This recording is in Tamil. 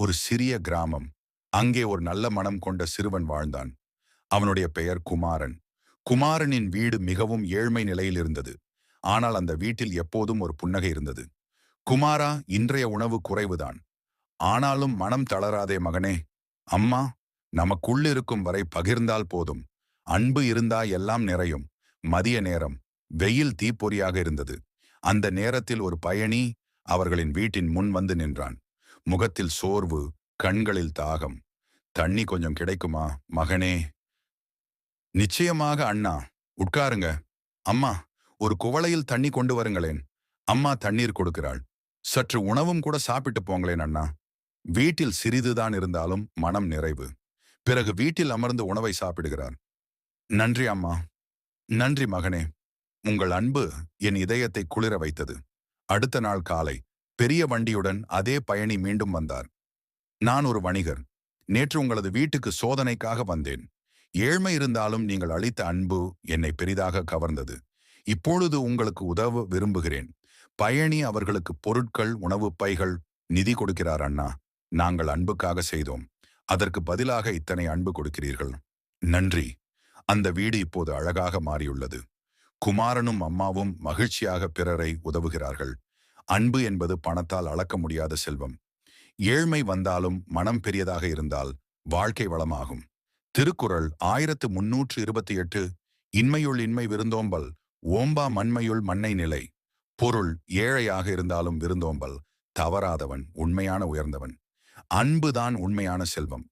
ஒரு சிறிய கிராமம். அங்கே ஒரு நல்ல மனம் கொண்ட சிறுவன் வாழ்ந்தான். அவனுடைய பெயர் குமாரன். குமாரனின் வீடு மிகவும் ஏழ்மை நிலையில் இருந்தது. ஆனால் அந்த வீட்டில் எப்போதும் ஒரு புன்னகை இருந்தது. குமாரா இன்றைய உணவு குறைவுதான். ஆனாலும் மனம் தளராதே மகனே. அம்மா நமக்குள்ளிருக்கும் வரை பகிர்ந்தால் போதும். அன்பு இருந்தா எல்லாம் நிறையும். மதிய நேரம். வெயில் தீப்பொறியாக இருந்தது. அந்த நேரத்தில் ஒரு பயணி அவர்களின் வீட்டின் முன் வந்து நின்றான். முகத்தில் சோர்வு கண்களில் தாகம். தண்ணி கொஞ்சம் கிடைக்குமா? மகனே. நிச்சயமாக அண்ணா. உட்காருங்க. அம்மா ஒரு குவளையில் தண்ணி கொண்டு வருங்களேன். அம்மா தண்ணீர் கொடுக்கிறாள். சற்று உணவும் கூட சாப்பிட்டு போங்களேன் அண்ணா. வீட்டில் சிறிதுதான் இருந்தாலும் மனம் நிறைவு. பிறகு வீட்டில் அமர்ந்து உணவை சாப்பிடுகிறார். நன்றி அம்மா. நன்றி மகனே. உங்கள் அன்பு என் இதயத்தை குளிர வைத்தது. அடுத்த நாள் காலை. பெரிய வண்டியுடன் அதே பயணி மீண்டும் வந்தார். நான் ஒரு வணிகர். நேற்று உங்களது வீட்டுக்கு சோதனைக்காக வந்தேன். ஏழ்மை இருந்தாலும் நீங்கள் அளித்த அன்பு என்னை பெரிதாக கவர்ந்தது. இப்பொழுது உங்களுக்கு உதவ விரும்புகிறேன். பயணி அவர்களுக்கு பொருட்கள் உணவுப் பைகள் நிதி கொடுக்கிறார் அண்ணா. நாங்கள் அன்புக்காக செய்தோம். அதற்கு பதிலாக இத்தனை அன்பு கொடுக்கிறீர்கள். நன்றி. அந்த வீடு இப்போது அழகாக மாறியுள்ளது. குமாரனும் அம்மாவும் மகிழ்ச்சியாக பிறரை உதவுகிறார்கள். அன்பு என்பது பணத்தால் அளக்க முடியாத செல்வம். ஏழ்மை வந்தாலும் மனம் பெரியதாக இருந்தால் வாழ்க்கை வளமாகும். திருக்குறள் ஆயிரத்து முன்னூற்று இருபத்தி எட்டு இன்மையுள் இன்மை விருந்தோம்பல் ஓம்பா மண்மையுள் மண்ணை நிலை. பொருள் ஏழையாக இருந்தாலும் விருந்தோம்பல் தவறாதவன் உண்மையான உயர்ந்தவன். அன்புதான் உண்மையான செல்வம்.